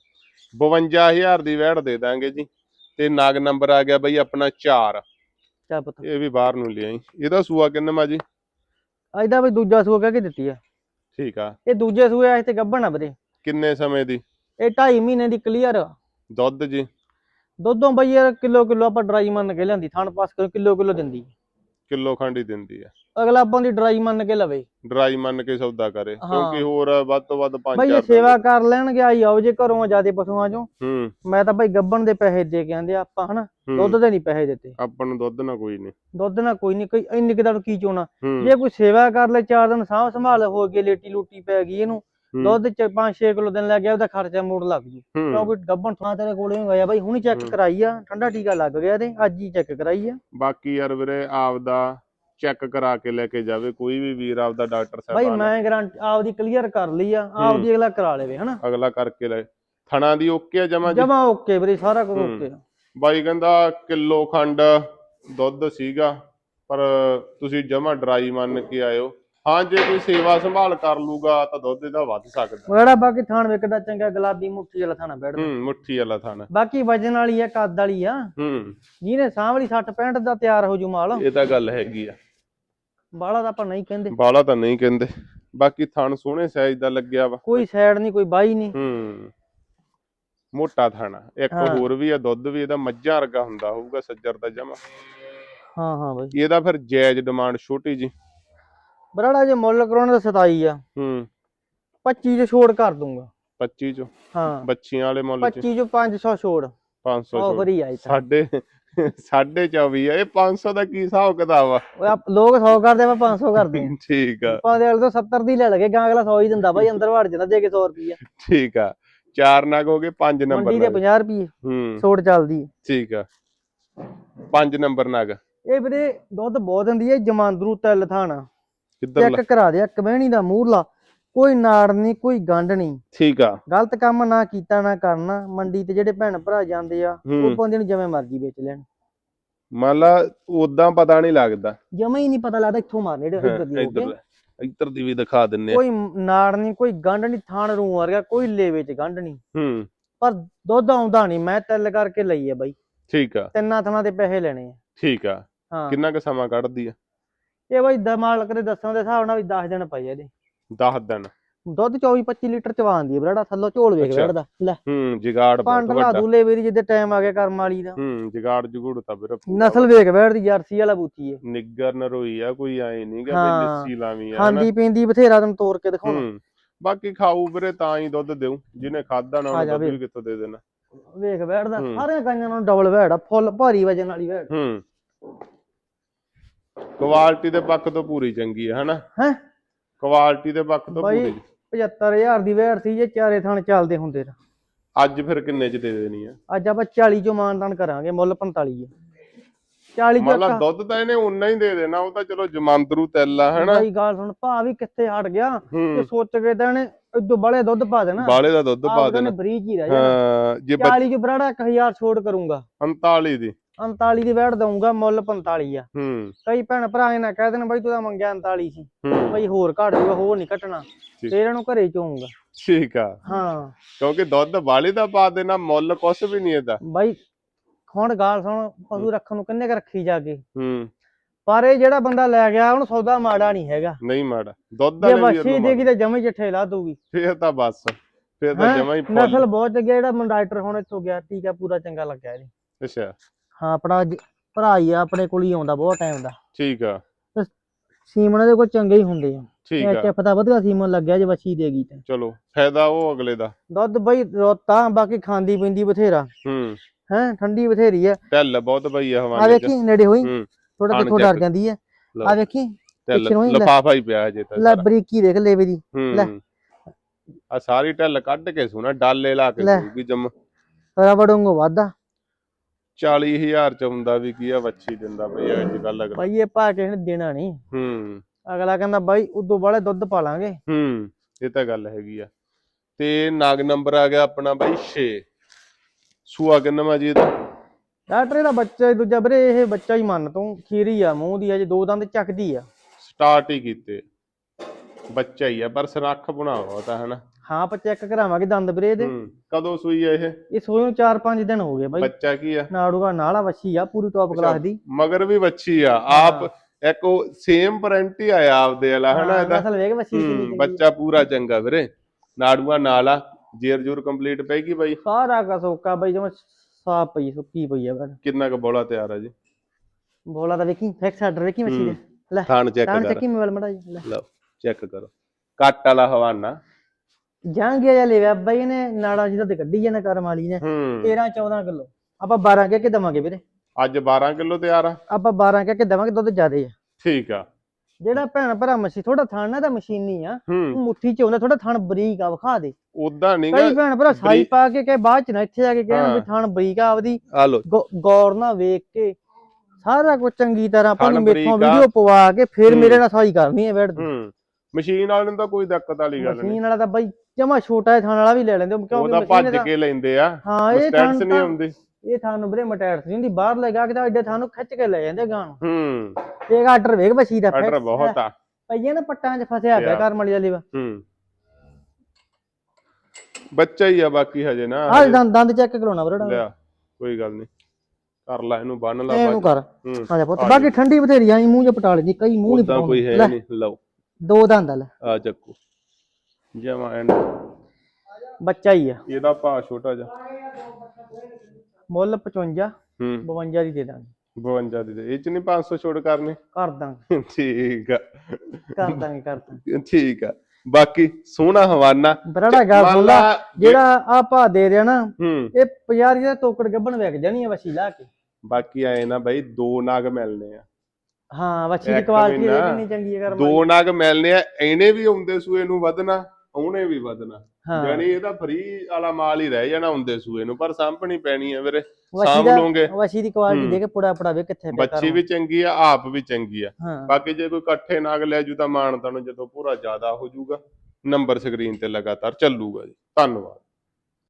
Speaker 1: 52000 ਦੀ ਵੈੜ ਦੇ ਦਾਂਗੇ ਜੀ ਤੇ ਨਾਗ ਨੰਬਰ ਆ ਗਿਆ ਬਈ ਆਪਣਾ 4
Speaker 2: ਚਾ ਪੁੱਤ।
Speaker 1: ਇਹ ਵੀ ਬਾਹਰ ਨੂੰ ਲਿਆਈ। ਇਹਦਾ ਸੂਆ ਕਿੰਨਾ ਜੀ?
Speaker 2: ਅੱਜ ਦਾ ਬਈ ਦੂਜਾ ਸੂਆ ਕਹਿ ਕੇ ਦਿੱਤੀ ਆ।
Speaker 1: ਠੀਕ ਆ।
Speaker 2: ਇਹ ਦੂਜੇ ਸੂਏ ਆਏ ਤੇ ਗੱਭਣ ਆ ਵੀਰੇ।
Speaker 1: ਕਿੰਨੇ ਸਮੇਂ ਦੀ?
Speaker 2: ਇਹ 2.5 ਮਹੀਨੇ ਦੀ ਕਲੀਅਰ
Speaker 1: ਦੁੱਧ ਜੀ।
Speaker 2: ਦੁੱਧੋਂ ਬਈ ਯਾਰ ਕਿਲੋ ਕਿਲੋ ਆਪਾਂ ਡਰਾਈ ਮੰਨ ਕੇ ਲਿਆਂਦੀ ਥਣ ਪਾਸ ਕਰ ਕਿਲੋ ਕਿਲੋ ਦਿੰਦੀ।
Speaker 1: ਕਿਲੋ ਖੰਡ ਹੀ ਦਿੰਦੀ ਆ।
Speaker 2: ਅਗਲਾ ਆਪਾਂ ਦੀ ਡਰਾਈ ਮੰਨ ਕੇ ਲਵੇ।
Speaker 1: ਡਰਾਈ ਮੰਨ ਕੇ ਸੌਦਾ ਕਰੇ। ਕਿਉਂਕਿ ਹੋਰ ਵੱਧ ਤੋਂ ਵੱਧ 5
Speaker 2: ਬਈ ਸੇਵਾ ਕਰ ਲੈਣਗੇ ਆਈ ਆਓ ਜੇ ਘਰੋਂ ਜਿਆਦੇ ਪਸ਼ੂਆਂ ਚੋਂ।
Speaker 1: ਹੂੰ।
Speaker 2: ਮੈਂ ਤਾਂ ਬਈ ਗੱਬਣ ਦੇ ਪੈਸੇ ਦੇ ਕੇ ਆਂਦੇ ਆਪਾਂ ਹਨਾ। ਦੁੱਧ ਦੇ ਨਹੀਂ ਪੈਸੇ ਦਿੱਤੇ।
Speaker 1: ਆਪਾਂ ਨੂੰ ਦੁੱਧ ਨਾ ਕੋਈ ਨਹੀਂ
Speaker 2: ਦੁੱਧ ਨਾਲ ਕੋਈ ਨਹੀਂ ਕੋਈ ਇੰਨੀ ਕਿਦਾਂ ਕੀ ਚੋਣਾ। ਜੇ ਕੋਈ ਸੇਵਾ ਕਰ ਲੈ ਚਾਰ ਦਿਨ ਸਾਂਭ ਸੰਭਾਲ ਹੋ ਗਈ ਲੇਟੀ ਲੂਟੀ ਪੈ ਗਈ ਇਹਨੂੰ ਦੁੱਧ ਚ 5-6 ਕਿਲੋ ਦਿਨ ਲੱਗ ਗਿਆ ਉਹਦਾ ਖਰਚਾ ਮੋੜ ਲੱਗ ਜੂ। ਕਿਉਂਕਿ ਗੱਬਣ ਥਾਂ ਤੇਰੇ ਕੋਲੇ ਹੋਇਆ ਬਈ ਹੁਣੀ ਚੈੱਕ। ਕਰਾਈ ਆ ਠੰਡਾ ਟੀਕਾ ਲੱਗ ਗਿਆ ਇਹਦੇ ਅੱਜ ਹੀ ਚੈੱਕ ਕਰਾਈ ਆ।
Speaker 1: ਬਾਕੀ ਯਾਰ ਵੀਰੇ ਆਪਦਾ ਚੈੱਕ ਕਰਾ ਕੇ ਲੈ ਕੇ ਜਾਵੇ ਕੋਈ ਵੀ ਵੀਰ ਆਪਦਾ ਡਾਕਟਰ
Speaker 2: ਬਈ
Speaker 1: ਸਾਹਿਬ
Speaker 2: ਮੈਂ ਗਰੰਟੀ ਆਪਦੀ ਕਲੀਅਰ ਕਰ ਲਈ ਆ ਆਪਦੀ ਅਗਲਾ ਕਰਾ ਲਵੇ ਹਨਾ?
Speaker 1: ਅਗਲਾ ਕਰਕੇ ਲੈ। ਥਣਾ ਦੀ ਓਕੇ ਆ ਜਮਾ
Speaker 2: ਜਮਾ ਓਕੇ ਵੀਰੇ ਸਾਰਾ ਕੁਝ। ਓਕੇ
Speaker 1: ਬਾਈ ਕਹਿੰਦਾ ਕਿਲੋ ਖੰਡ ਦੁੱਧ ਸੀਗਾ ਪਰ ਤੁਸੀਂ ਜਮਾ ਡਰਾਈ ਮੰਨ ਕੇ ਆਇਓ। ਹਾਂ ਜੇ ਕੋਈ ਸੇਵਾ ਸੰਭਾਲ ਕਰ ਲੂਗਾ ਤਾਂ ਦੁੱਧ ਇਹਦਾ ਵੱਧ ਸਕਦਾ।
Speaker 2: ਜਿਹੜਾ ਬਾਕੀ ਥਾਣ ਵੇਖਦਾ ਚੰਗਾ ਗੁਲਾਬੀ ਮੁੱਠੀ ਵਾਲਾ ਥਾਣਾ ਬੈਠਦਾ।
Speaker 1: ਹੂੰ ਮੁੱਠੀ ਵਾਲਾ ਥਾਣਾ।
Speaker 2: ਬਾਕੀ ਵਜਨ ਵਾਲੀ ਆ ਕੱਦ ਵਾਲੀ ਆ।
Speaker 1: ਹੂੰ।
Speaker 2: ਜਿਹਨੇ ਸਾਂਭ ਵਾਲੀ 60 65 ਦਾ ਤਿਆਰ ਹੋ ਜੂ ਮਾਲ।
Speaker 1: ਇਹ ਤਾਂ ਗੱਲ ਹੈਗੀ ਆ।
Speaker 2: ਬਾਹਲਾ ਤਾਂ ਆਪਾਂ ਨਹੀਂ ਕਹਿੰਦੇ।
Speaker 1: ਬਾਲਾ ਤਾਂ ਨਹੀਂ ਕਹਿੰਦੇ। ਬਾਕੀ ਥਣ ਸੋਹਣੇ ਸਾਈਜ਼ ਦਾ ਲੱਗਿਆ ਵਾ।
Speaker 2: ਕੋਈ ਸਾਈਡ ਨਹੀਂ ਕੋਈ ਬਾਈ ਨਹੀਂ।
Speaker 1: ਹੂੰ। ਮੋਟਾ ਥਾਣਾ। ਇੱਕ। ਹੋਰ ਵੀ ਆ ਦੁੱਧ ਵੀ ਇਹਦਾ ਮੱਝਾਂ ਵਰਗਾ ਹੁੰਦਾ ਹੋਊਗਾ ਸੱਜਰ ਦਾ ਜਮਾ।
Speaker 2: ਹਾਂ ਹਾਂ ਬਾਈ।
Speaker 1: ਇਹਦਾ ਫਿਰ ਜਾਇਜ਼ ਡਿਮਾਂਡ ਛੋਟੀ ਜੀ।
Speaker 2: ਬਰਾੜਾ ਜੇ ਮੁੱਲ ਕਰਾਉਣਾ ਤਾਂ 27 ਆ।
Speaker 1: ਹੂੰ।
Speaker 2: 25 ਚ ਛੋੜ ਕਰ ਦੂੰਗਾ।
Speaker 1: 25 ਚੋਂ?
Speaker 2: ਹਾਂ।
Speaker 1: ਬੱਚੀਆਂ ਵਾਲੇ ਮੁੱਲ ਚ?
Speaker 2: 25 ਚ 500 ਛੋੜ।
Speaker 1: 500
Speaker 2: ਆਫਰ
Speaker 1: ਛੋੜ।
Speaker 2: ਹੀ ਆਈ ਤਾਂ
Speaker 1: ਸਾਡੇ ਸਾਢੇ 24 ਆ। ਇਹ 500 ਦਾ ਕੀ ਹਿਸਾਬ ਕਿਤਾਬ ਆ?
Speaker 2: ਓਏ ਆਪ ਲੋਕ 100 ਕਰਦੇ ਆਪਾਂ 500 ਕਰਦੇ ਆ।
Speaker 1: ਠੀਕ ਆ।
Speaker 2: ਆਪਾਂ ਦੇ ਵਾਲੇ ਤੋਂ 70 ਦੀ ਲੈ ਲਗੇ ਗਾਂ ਅਗਲਾ 100 ਹੀ ਦਿੰਦਾ ਬਾਈ ਅੰਦਰ ਵੜ ਜਾਂਦਾ ਦੇ ਕੇ 100 ਰੁਪਈਆ।
Speaker 1: ਠੀਕ ਆ। ਚਾਰ ਨਗ ਹੋ ਗਏ ਪੰਜ ਨੰਬਰ
Speaker 2: ਮੰਡੀ ਦੇ
Speaker 1: ਨਗ।
Speaker 2: 50 ਰੁਪਏ
Speaker 1: ਹੂੰ।
Speaker 2: ਛੋੜ ਚੱਲਦੀ।
Speaker 1: ਠੀਕ ਆ। ਪੰਜ ਨੰਬਰ ਨਗ।
Speaker 2: ਇਹ ਵੀਰੇ ਦੁੱਧ ਬਹੁਤ ਦਿੰਦੀ ਹੈ ਜਮਾਂਦਰੂ ਤਿਲ ਥਾਣਾ।
Speaker 1: ਕਿੱਧਰ
Speaker 2: ਚੈੱਕ ਕਰਾ ਦੇ ਇੱਕ ਬਹਿਣੀ ਦਾ ਮੂਹਰਲਾ। ਕੋਈ ਨਾੜ ਨਹੀਂ ਕੋਈ ਗੰਢ ਨਹੀਂ।
Speaker 1: ਠੀਕ ਆ।
Speaker 2: ਗਲਤ ਕੰਮ ਨਾ ਕੀਤਾ ਨਾ ਕਰਨਾ। ਮੰਡੀ ਤੇ ਜਿਹੜੇ ਭੈਣ ਭਰਾ ਜਾਂਦੇ ਆ। ਉਹ ਬੰਦੇ ਨੂੰ ਜਿਵੇਂ ਮਰਜ਼ੀ ਵੇਚ ਲੈਣ।
Speaker 1: ਮੰਨ ਲਾ ਉਦਾਂ ਪਤਾ ਨਹੀਂ ਲੱਗਦਾ।
Speaker 2: ਜਮੇ ਹੀ ਨਹੀਂ ਪਤਾ ਲੱਗਦਾ ਇੱਥੋਂ ਮਾਰਨੇ ਜਿਹੜੇ ਇੱਧਰ ਦੀ ਹੋ
Speaker 1: ਇੱਧਰ ਦੀ ਵੀ ਦਿਖਾ ਦਿੰਨੇ ਆ।
Speaker 2: ਕੋਈ ਨਾੜ ਨਹੀਂ ਕੋਈ ਗੰਢ ਨਹੀਂ ਥਾਣ ਰੂ ਵਰਗਾ ਕੋਈ ਲੇਵੇ ਚ ਗੰਢ ਨਹੀਂ।
Speaker 1: ਹੂੰ।
Speaker 2: ਪਰ ਦੁੱਧ ਆਉਂਦਾ ਨਹੀਂ ਮੈਂ ਤਿਲ ਕਰਕੇ ਲਈ ਹੈ ਬਾਈ।
Speaker 1: ਠੀਕ ਆ।
Speaker 2: ਤਿੰਨਾਂ ਥਣਾ ਦੇ ਪੈਸੇ ਲੈਣੇ ਆ।
Speaker 1: ਠੀਕ ਆ।
Speaker 2: ਹਾਂ।
Speaker 1: ਕਿੰਨਾ ਕੁ ਸਮਾਂ ਕੱਢਦੀ ਆ?
Speaker 2: ਇਹ ਬਾਈ ਦਮਾਲ ਕਰੇ ਦੱਸਣ ਦੇ ਹਿਸਾਬ ਨਾਲ ਵੀ 10 ਦਿਨ ਪਏ ਇਹਦੇ।
Speaker 1: 10 ਦਿਨ।
Speaker 2: ਦੁੱਧ 24 25 ਲੀਟਰ ਚਵਾਉਂਦੀ ਹੈ ਬਰਾੜਾ ਥੱਲੋਂ ਝੋਲ ਵੇਖ। ਬੈਠਦਾ ਲੈ।
Speaker 1: ਹੂੰ ਜਿਗਾੜ ਬਹੁਤ ਵੱਡਾ।
Speaker 2: ਦੂਲੇ ਵੀਰੀ ਜਿੱਦੇ ਟਾਈਮ ਆ ਗਿਆ ਕਰਮ ਵਾਲੀ ਦਾ।
Speaker 1: ਹੂੰ ਜਿਗਾੜ ਜੁਗੜ ਤਾਂ ਵੀਰ
Speaker 2: ਨਸਲ ਵੇਖ ਬੈਠਦੀ ਜਰਸੀ ਵਾਲਾ ਬੂਤੀ ਹੈ
Speaker 1: ਨਿੱਗਰ ਨਰੋਈ ਆ ਕੋਈ ਐ ਨਹੀਂ
Speaker 2: ਹਾਂ।
Speaker 1: ਵੀ ਲੱਸੀ ਲਾਵੀਂ ਆ।
Speaker 2: ਖਾਂਦੀ ਪੀਂਦੀ ਬਥੇਰਾ ਤੈਨੂੰ ਤੋੜ ਕੇ ਦਿਖਾਉਣਾ।
Speaker 1: ਹੂੰ ਬਾਕੀ ਖਾਊ ਵੀਰੇ ਤਾਂ ਹੀ ਦੁੱਧ ਦੇਉ ਜਿਹਨੇ ਖਾਦਾ ਨਾ ਉਹਨੇ ਦੁੱਧ। ਵੀ ਕਿੱਥੋਂ ਦੇ ਦੇਣਾ।
Speaker 2: ਵੇਖ ਬੈਠਦਾ। ਸਾਰੀਆਂ ਗਾਈਆਂ ਨਾਲੋਂ ਡਬਲ ਆ ਫੁੱਲ ਭਾਰੀ ਵਜਨ ਵਾਲੀ ਬੈੜ
Speaker 1: ਹੂੰ। ਕੁਆਲਿਟੀ ਦੇ ਪੱਖ ਤੋਂ ਪੂਰੀ ਚੰਗੀ ਹੈ ਹਨਾ?
Speaker 2: ਹੈ?
Speaker 1: ਕੁਆਲਿਟੀ ਦੇ ਪੱਖ ਤੋਂ
Speaker 2: ਬਾਈ
Speaker 1: ਪੂਰੀ।
Speaker 2: 75000 ਦੀ ਬੈੜ ਸੀ ਜੇ ਚਾਰੇ ਥਣ ਚੱਲਦੇ ਹੁੰਦੇ ਤਾਂ।
Speaker 1: ਅੱਜ ਫਿਰ ਕਿੰਨੇ ਚ ਦੇ ਦੇਣੀ ਆ?
Speaker 2: ਅੱਜ ਆਪਾਂ 40 ਚੋਂ ਮਾਨਦਾਨ ਕਰਾਂਗੇ ਮੁੱਲ 45 ਹੈ 40 ਚੋਂ
Speaker 1: ਮਤਲਬ ਦੁੱਧ ਤਾਂ ਇਹਨੇ ਉਨਾ ਹੀ ਦੇ ਦੇਣਾ ਉਹ ਤਾਂ ਚਲੋ ਜਮਾਂਦਰੂ ਤੈਲ ਆ ਹਨਾ?
Speaker 2: ਬਾਈ ਗੱਲ ਸੁਣ ਭਾ ਵੀ ਕਿੱਥੇ ਹਟ ਗਿਆ ਤੇ ਸੋਚ ਕੇ ਤਾਂ ਇਹਨੇ ਇਦੋਂ ਬੜੇ ਦੁੱਧ ਪਾ ਦੇਣਾ।
Speaker 1: ਬਾਲੇ ਦਾ ਦੁੱਧ ਪਾ ਦੇਣਾ।
Speaker 2: ਬਰੀਜ ਹੀ ਰਹਿ ਜਾਣਾ।
Speaker 1: ਹਾਂ ਜੇ ਬੱਚ-
Speaker 2: 40 ਚ ਬਰਾੜਾ 1000 ਛੋੜ ਕਰੂੰਗਾ।
Speaker 1: 39 ਦੀ।
Speaker 2: 39 ਦੀ ਵੈਟ ਦਊਂਗਾ ਮੁੱਲ 45 ਆ।
Speaker 1: ਹੂੰ।
Speaker 2: ਕਈ ਭੈਣ ਭਰਾ ਨਾ ਕਹਿ ਦੇਣ ਬਾਈ ਤੂੰ ਤਾਂ ਮੰਗਿਆ 39 ਸੀ।
Speaker 1: ਹੂੰ।
Speaker 2: ਬਾਈ ਹੋਰ ਘੱਟ ਜੂਗਾ ਹੋਰ ਨਹੀਂ ਘਟਣਾ। ਤੇ ਇਹਨਾਂ ਨੂੰ ਘਰੇ ਚੋਊਂਗਾ।
Speaker 1: ਠੀਕ ਆ।
Speaker 2: ਹਾਂ।
Speaker 1: ਕਿਉਂਕਿ ਦੁੱਧ ਬਾਲੇ ਦਾ ਪਾ ਦੇਣਾ ਮੁੱਲ ਕੁਛ ਵੀ ਨਹੀਂ ਇਹਦਾ।
Speaker 2: ਬਾਈ ਹੁਣ ਗਾਲ ਸੁਣ ਪਸ਼ੂ ਰੱਖਣ ਨੂੰ ਕਿੰਨੇ ਕ ਰੱਖੀ ਜਾ ਕੇ?
Speaker 1: ਹੂੰ।
Speaker 2: ਪਰ ਇਹ ਜਿਹੜਾ ਬੰਦਾ ਲੈ ਗਿਆ ਉਹਨੂੰ ਸੌਦਾ ਮਾੜਾ ਨਹੀਂ ਹੈਗਾ।
Speaker 1: ਨਹੀਂ ਮਾੜਾ। ਦੁੱਧ
Speaker 2: ਜੇ
Speaker 1: ਵਾਲੇ ਵੀ
Speaker 2: ਵੱਛੀ ਦੇਗੀ ਤਾਂ ਜਮੇ ਚਿੱਠੇ ਲਾ ਦੂਗੀ
Speaker 1: ਫੇਰ ਤਾਂ ਬਸ। ਫੇਰ ਤਾਂ? ਜਮਾ ਹੀ
Speaker 2: ਨਸਲ ਬਹੁਤ ਚੰਗੀ ਜਿਹੜਾ ਮੰਡਾਈਟਰ ਹੁਣ ਇੱਥੋਂ ਗਿਆ ਟੀਕਾ ਪੂਰਾ ਚੰਗਾ ਲੱਗਿਆ ਜੀ
Speaker 1: ਅੱਛਾ।
Speaker 2: ਹਾਂ ਆਪਣਾ ਜ- ਭਰਾ ਹੀ ਆ ਆਪਣੇ ਕੋਲ ਹੀ ਆਉਂਦਾ ਬਹੁਤ ਟਾਈਮ ਦਾ।
Speaker 1: ਠੀਕ ਆ।
Speaker 2: ਸੀਮਨ ਦੇ ਕੋਲ ਚੰਗੇ ਹੀ ਹੁੰਦੇ ਆ।
Speaker 1: ਠੀਕ ਆ।
Speaker 2: ਐਚਐਫ ਦਾ ਵਧੀਆ ਸੀਮਨ ਲੱਗਿਆ ਜੇ ਵੱਛੀ ਦੇਗੀ ਤਾਂ।
Speaker 1: ਚਲੋ ਫਾਇਦਾ ਉਹ ਅਗਲੇ ਦਾ।
Speaker 2: ਦੁੱਧ ਬਈ ਰੋਤਾ ਬਾਕੀ ਖਾਂਦੀ ਪੀਂਦੀ ਬਥੇਰਾ।
Speaker 1: ਹੂੰ।
Speaker 2: ਹੈ ਠੰਡੀ ਬਥੇਰੀ ਆ।
Speaker 1: ਢਿੱਲ ਬਹੁਤ ਪਈ ਆ
Speaker 2: ਆ
Speaker 1: ਹਵਾਲੇ ਚ।
Speaker 2: ਵੇਖੀ ਨੇੜੇ ਹੋਈ?
Speaker 1: ਹੂੰ।
Speaker 2: ਥੋੜਾ ਕਿੱਥੋਂ ਡਰ। ਜਾਂਦੀ ਆ।
Speaker 1: ਲਓ।
Speaker 2: ਆ ਵੇਖੀ
Speaker 1: ਢਿੱਲ
Speaker 2: ਪਿੱਛੇ ਨੂੰ ਹੀ ਲੈ-
Speaker 1: ਲਫਾਫਾ ਹੀ ਪਿਆ ਜੇ ਤਾਂ
Speaker 2: ਲੈ ਬਰੀਕੀ ਦੇਖ ਲੇਵੇ ਦੀ। ਲੈ।
Speaker 1: ਹੂੰ। ਆ ਸਾਰੀ ਢਿੱਲ ਕੱਢ ਕੇ ਸੁਣਾ ਡਾਲੇ ਲਾ ਕੇ
Speaker 2: ਲੈ।
Speaker 1: ਸੂਗੀ ਜਮ।
Speaker 2: ਰਬੜੋਂਗੋ ਵਾਦਾ
Speaker 1: 40000 ਚ ਹੁੰਦਾ ਵੀ ਕੀ ਆ ਵੱਛੀ ਦਿੰਦਾ ਬਈ ਅੱਜ ਕੱਲ ਅਗਲਾ।
Speaker 2: ਬਾਈ ਇਹ ਪਾ ਕੇ ਇਹਨੇ ਦੇਣਾ ਨਹੀਂ।
Speaker 1: ਹੂੰ।
Speaker 2: ਅਗਲਾ ਕਹਿੰਦਾ ਬਾਈ ਉਦੋਂ ਬਾਲੇ ਦੁੱਧ ਪਾ ਲਾਂਗੇ।
Speaker 1: ਹੂੰ ਇਹ ਤਾਂ ਗੱਲ ਹੈਗੀ ਆ। ਤੇ ਨਾਗ ਨੰਬਰ ਆ ਗਿਆ ਆਪਣਾ ਬਾਈ 6 ਸੂਆ ਕਿੰਨਾ ਜੀ ਇਹਦਾ?
Speaker 2: ਡਾਕਟਰ ਇਹਦਾ ਬੱਚਾ ਹੀ ਦੂਜਾ ਵੀਰੇ ਇਹ ਬੱਚਾ ਹੀ ਮੰਨ ਤੂੰ ਖੀਰੀ ਆ ਮੂੰਹ ਦੀ ਅਜੇ ਦੋ ਦੰਦ ਚੱਕਦੀ ਆ।
Speaker 1: ਸਟਾਰਟ ਹੀ ਕੀਤੇ। ਬੱਚਾ ਹੀ ਆ ਪਰ ਸਰੱਖ ਬਣਾਵਾ ਤਾਂ ਹਨਾ।
Speaker 2: ਹਾਂ ਆਪਾਂ ਚੈੱਕ ਕਰਾਵਾਂਗੇ ਦੰਦ ਵੀਰੇ ਇਹਦੇ
Speaker 1: ਹੂੰ ਕਦੋਂ ਸੂਈ ਆ ਇਹ?
Speaker 2: ਇਹ ਸੋਏ ਨੂੰ 4-5 ਦਿਨ ਹੋ ਗਏ ਬਾਈ।
Speaker 1: ਬੱਚਾ ਕੀ ਆ?
Speaker 2: ਨਾੜੂਗਾ ਨਾਲਾ ਵੱਛੀ ਆ ਪੂਰੀ ਟੌਪ ਕਲਾਸ ਦੀ।
Speaker 1: ਮਗਰ ਵੀ ਵੱਛੀ ਆ। ਆਪ ਇੱਕ ਉਹ ਸੇਮ ਪ੍ਰਿੰਟ ਹੀ ਆਇਆ ਆਪਦੇ ਵਾਲਾ ਹਨਾ ਇਹਦਾ?
Speaker 2: ਨਸਲ ਵੇਖ ਵੱਛੀ ਕਿੰਨੀ ਚੰਗੀ।
Speaker 1: ਬੱਚਾ ਪੂਰਾ ਚੰਗਾ ਵੀਰੇ। ਨਾੜੂਆ ਨਾਲ ਜੇਰ ਜੂਰ ਕੰਪਲੀਟ ਪੈਗੀ ਬਾਈ?
Speaker 2: ਸਾਰਾ ਕਸੋਕਾ ਬਾਈ ਜਮਾ ਸਾਫ਼ ਪਈ ਸੁੱਕੀ ਪਈ ਆ ਬੜ
Speaker 1: ਕਿੰਨਾ ਕੁ ਬੋਲਾ ਤਿਆਰ ਆ ਜੀ?
Speaker 2: ਬੋਲਾ ਤਾਂ ਵੇਖੀ ਫਿਕਸ ਆਰਡਰ ਵੇਖੀ ਵੱਛੀ ਦੇ। ਲੈ
Speaker 1: ਥਾਣ ਚੈੱਕ ਕਰ।
Speaker 2: ਚੱਕੀ ਮੋਬਾਈਲ ਮੜਾ ਜੀ ਲੈ।
Speaker 1: ਲਓ ਚੈੱਕ ਕਰੋ। ਕੱਟ ਵਾਲਾ ਹਵਾਨਾ।
Speaker 2: ਜਾਂ ਗਿਆ ਜਾਂ ਲਿਆ ਬਾਈ ਨੇ ਨਾੜਾ ਜਿਹਦਾ ਤੇ ਕੱਢੀ ਜਾਣਾ ਕਰਮ ਵਾਲੀ ਨੇ
Speaker 1: ਹੂੰ।
Speaker 2: 13 14 ਕਿਲੋ। ਆਪਾਂ 12 ਕਹਿ ਕੇ ਦਵਾਂਗੇ ਵੀਰੇ।
Speaker 1: ਅੱਜ 12 ਕਿਲੋ ਤਿਆਰ ਆ?
Speaker 2: ਆਪਾਂ 12 ਕਹਿ ਕੇ ਦਵਾਂਗੇ ਦੁੱਧ ਜ਼ਿਆਦੇ ਆ।
Speaker 1: ਠੀਕ ਆ।
Speaker 2: ਜਿਹੜਾ ਭੈਣ ਭਰਾ ਮੱਛੀ ਥੋੜਾ ਥਣ ਨਾ ਤਾਂ ਮਸ਼ੀਨੀ ਆ।
Speaker 1: ਹੂੰ।
Speaker 2: ਮੁੱਠੀ ਚ ਹੁੰਦਾ ਥੋੜਾ ਥਣ ਬਰੀਕ ਆ ਵਿਖਾ ਦੇ।
Speaker 1: ਉਦਾਂ ਨਹੀਂ
Speaker 2: ਕਈ ਭੈਣ ਭਰਾ ਸਾਈ
Speaker 1: ਬਰੀਕ-
Speaker 2: ਪਾ ਕੇ ਕਹੇ ਬਾਅਦ ਚ ਨਾ ਇੱਥੇ ਆ ਕੇ ਕਹਿਣ ਵੀ
Speaker 1: ਹਾਂ।
Speaker 2: ਥਣ ਬਰੀਕ ਆ ਆਪਦੀ।
Speaker 1: ਆ ਲੋ
Speaker 2: ਗੌ- ਗੌਰ ਨਾਲ ਵੇਖ ਕੇ ਸਾਰਾ ਕੁਝ ਚੰਗੀ ਤਰ੍ਹਾਂ ਆਪਾਂ
Speaker 1: ਥਣ
Speaker 2: ਨੂੰ
Speaker 1: ਬਰੀਕ
Speaker 2: ਮੇਥੋਂ
Speaker 1: ਆ।
Speaker 2: ਵੀਡੀਓ ਪਵਾ ਕੇ ਫਿਰ
Speaker 1: ਹੂੰ।
Speaker 2: ਮੇਰੇ ਨਾਲ ਸਾਈ ਕਰਨੀ ਹੈ ਬੈਠ ਦੀ।
Speaker 1: ਹੂੰ। ਮਸ਼ੀਨ ਵਾਲੇ ਨੂੰ ਤਾਂ ਕੋਈ ਦਿੱਕਤ ਵਾਲੀ ਗੱਲ ਨਹੀਂ
Speaker 2: ਮਸ਼ੀਨ ਵਾਲਾ ਤਾਂ ਬਾਈ ਜਮਾ ਛੋਟਾ ਜਿਹਾ ਥਣ ਵਾਲਾ ਵੀ ਲੈ ਲੈਂਦੇ ਹੋ,
Speaker 1: ਉਹ
Speaker 2: ਕਿਉਂਕਿ
Speaker 1: ਤਾਂ
Speaker 2: ਮਸ਼ੀਨ
Speaker 1: ਭੱਜ
Speaker 2: ਦਾ
Speaker 1: ਕੇ ਲੈਂਦੇ ਆ।
Speaker 2: ਹਾਂ ਇਹ ਥਣ
Speaker 1: ਨਹੀਂ
Speaker 2: ਤਾਂ
Speaker 1: ਆਉਂਦੇ
Speaker 2: ਇਹ ਥਣ ਨੂੰ ਵੀਰੇ ਮਟੈਟਸ ਨਹੀਂ ਹੁੰਦੀ ਬਾਹਰ ਲਗਾ ਕੇ ਤਾਂ ਐਡੇ ਥਣ ਨੂੰ ਖਿੱਚ ਕੇ ਲੈ ਜਾਂਦੇ ਗਾਂ ਨੂੰ।
Speaker 1: ਹੂੰ।
Speaker 2: ਇਹ ਆਰਡਰ ਵੇਖ ਬਸੀ ਦਾ
Speaker 1: ਆਰਡਰ ਬਹੁਤ ਆ।
Speaker 2: ਪਈਏ ਨਾ ਪੱਟਾਂ 'ਚ ਫਸਿਆ ਪਿਆ
Speaker 1: ਯਾਰ।
Speaker 2: ਕਰਮ ਵਾਲੀ ਵਾ।
Speaker 1: ਹੂੰ। ਬੱਚਾ ਹੀ ਆ ਬਾਕੀ ਹਜੇ ਨਾ ਹਜੇ।
Speaker 2: ਦੰਦ ਦੰਦ ਚੈੱਕ ਕਰਾਉਣਾ ਵੀਰੇ
Speaker 1: ਲਿਆ ਕੋਈ ਗੱਲ ਨਹੀਂ। ਕਰ ਲੈ ਇਹਨੂੰ ਬੰਨ ਲਾ
Speaker 2: ਇਹਨੂੰ ਕਰ।
Speaker 1: ਹੂੰ
Speaker 2: ਪੁੱਤ ਬਾਕੀ ਠੰਡੀ ਬਥੇਰੀ ਆਈ ਮੂੰਹ 'ਚ ਪਟਾ ਲੈਂਦੀ ਕਈ ਮੂੰਹ ਨਹੀਂ
Speaker 1: ਉਦਾਂ ਕੋਈ ਹੈ
Speaker 2: ਲੈ
Speaker 1: ਨਹੀਂ ਲਓ।
Speaker 2: ਦੋ ਦੰਦ ਲੈ।
Speaker 1: ਆ ਚੱਕੋ। ਜਮਾ ਐਂਡ
Speaker 2: ਬੱਚਾ ਹੀ ਆ।
Speaker 1: ਇਹਦਾ ਭਾਅ ਛੋਟਾ ਜਿਹਾ।
Speaker 2: ਮੁੱਲ 55
Speaker 1: ਹੂੰ।
Speaker 2: 52 ਦੀ ਦੇ ਦਾਂਗੇ।
Speaker 1: 52 ਦੀ ਦੇ। ਇਹ ਚ ਨਹੀਂ 500 ਛੋਟ ਕਰਨੀ?
Speaker 2: ਕਰ ਦਾਂਗੇ।
Speaker 1: ਠੀਕ ਆ।
Speaker 2: ਕਰ ਦਾਂਗੇ ਕਰ ਦਾਂਗੇ।
Speaker 1: ਠੀਕ ਆ। ਬਾਕੀ ਸੋਹਣਾ ਹਵਾਨਾ।
Speaker 2: ਬਰਾੜਾ ਗੱਲ
Speaker 1: ਮੰਨ
Speaker 2: ਸੁਣ ਲਾ
Speaker 1: ਲਾ
Speaker 2: ਜਿਹੜਾ ਆ ਭਾ ਦੇ ਰਿਆ ਨਾ
Speaker 1: ਹੂੰ।
Speaker 2: ਇਹ 50 ਦਾ ਤੋਕੜ ਗੱਬਣ ਵਿਕ ਜਾਣੀ ਆ ਵਸੀ ਲਾ ਕੇ।
Speaker 1: ਬਾਕੀ ਆਏ ਨਾ ਬਈ ਦੋ ਨਾਗ ਮਿਲਨੇ ਆ।
Speaker 2: ਹਾਂ ਵਸੀ ਦੀ
Speaker 1: ਇੱਕ
Speaker 2: ਕੁਆਲਿਟੀ
Speaker 1: ਮਹੀਨਾ,
Speaker 2: ਕਿੰਨੀ ਚੰਗੀ ਹੈ ਕਰ
Speaker 1: ਦੋ। ਨਾਗ ਮਿਲਨੇ ਆ। ਇਹਨੇ ਵੀ ਆਉਂਦੇ ਸੂਏ ਨੂੰ ਵਧਣਾ। ਉਹਨੇ ਵੀ ਵਧਣਾ। ਯਾਨੀ ਇਹਦਾ ਫਰੀ ਵਾਲਾ ਮਾਲ ਹੀ ਰਹਿ ਜਾਣਾ ਹੁੰਦੇ ਸੂਏ ਨੂੰ ਪਰ ਸਾਂਭਣੀ ਪੈਣੀ ਹੈ ਵੀਰੇ। ਸਾਂਭ
Speaker 2: ਦਾ
Speaker 1: ਲਓਗੇ
Speaker 2: ਵਸੀ ਦੀ ਕੁਆਲਿਟੀ। ਦੇ ਕੇ ਪੁੜਾ ਪੁੜਾ ਵੇ ਕਿੱਥੇ ਪਿਆ
Speaker 1: ਬੱਚੀ ਵੀ ਚੰਗੀ ਆ ਆਪ ਵੀ ਚੰਗੀ ਆ। ਬਾਕੀ ਜੇ ਕੋਈ ਇਕੱਠੇ ਨਾਗ ਲੈ ਜੂ ਤਾਂ ਮਾਨਤਾ ਨੂੰ ਜਦੋਂ ਪੂਰਾ ਜ਼ਿਆਦਾ ਹੋ ਜਾਊਗਾ ਨੰਬਰ ਸਕਰੀਨ ਤੇ ਲਗਾਤਾਰ ਚੱਲੂਗਾ ਜੀ। ਧੰਨਵਾਦ।